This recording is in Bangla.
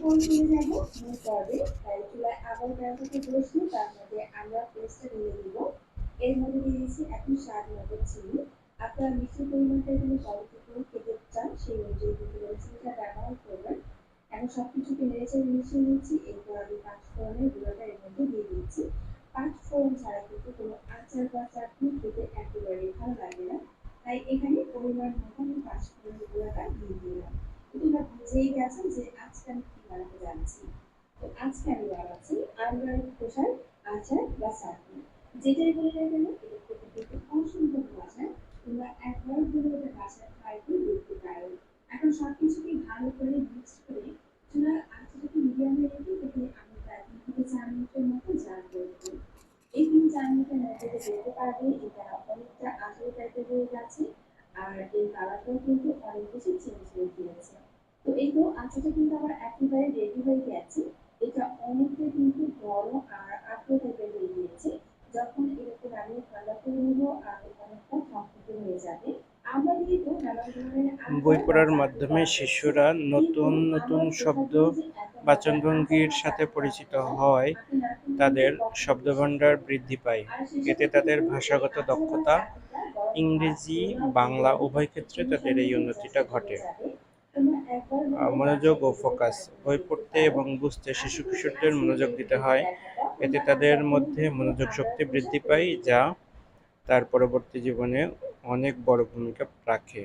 যাব মূল পর্বে তাই চুলায় আবার থেকে প্রশ্ন তার মধ্যে আমরা পেস্টটা ঢেলে দিব এর মধ্যে দিয়ে দিচ্ছি এখন স্বাদ মতো চিনি আপনারা মিষ্টির পরিমাণটা এখানে কতটুকু খেতে চান সেই অনুযায়ী কিন্তু ব্যবহার করবেন এখন সবকিছুকে নেড়েচে মিশিয়ে নিচ্ছি এরপর আমি পাঁচ ফোড়নের গুঁড়োটা এর মধ্যে দিয়ে দিচ্ছি পাঁচ ফোড়ন ছাড়া কিন্তু কোনো আচার বা চাটনি খেতে একেবারেই ভালো লাগে না তাই এখানে পরিমাণ মতো আমি পাঁচ ফোড়নের গুঁড়োটা দিয়ে দিলাম তোমরা বুঝেই গেছো যে আজকে আমি বানাতে যাচ্ছি তো আজকে আমি বানাচ্ছি আমরার খোসার আচার বা চাটনি। যেটাই বলে না কেন, এটা খেতে খেতে অসম্ভব মজা তোমরা একবার হলে ওটা বাসায় ট্রাই দেখতে পারো এখন সব কিছুকে ভালো করে মিক্স করে চুলার আঁচটাকে মিডিয়ামে রেখে এটাকে আমি প্রায় তিন থেকে চার মতো জাল করব এই তিন চার মিনিটের মধ্যে দেখতে পারবে, এটা অনেকটা আঁচড় টাইপের হয়ে গেছে। আর এই কালারটাও কিন্তু অনেক বেশি চেঞ্জ হয়ে গিয়েছে তো এই তো আচারটা কিন্তু একেবারে রেডি হয়ে গেছে। এটা অনেকটা কিন্তু বড় আর টাইপের হয়ে গিয়েছে। যখন এরকম আমি ঠান্ডা করে নেব আর অনেকটা থকথকে হয়ে যাবে। বই পড়ার মাধ্যমে শিশুরা নতুন নতুন শব্দ বাচনভঙ্গির সাথে পরিচিত হয় তাদের শব্দভাণ্ডার বৃদ্ধি পায়। এতে তাদের ভাষাগত দক্ষতা ইংরেজি বাংলা উভয় ক্ষেত্রে তাদের এই উন্নতিটা ঘটে। মনোযোগ ও ফোকাস। বই পড়তে এবং বুঝতে শিশু কিশোরদের মনোযোগ দিতে হয়। এতে তাদের মধ্যে মনোযোগ শক্তি বৃদ্ধি পায়, যা তার পরবর্তী জীবনে অনেক বড় ভূমিকা রাখে।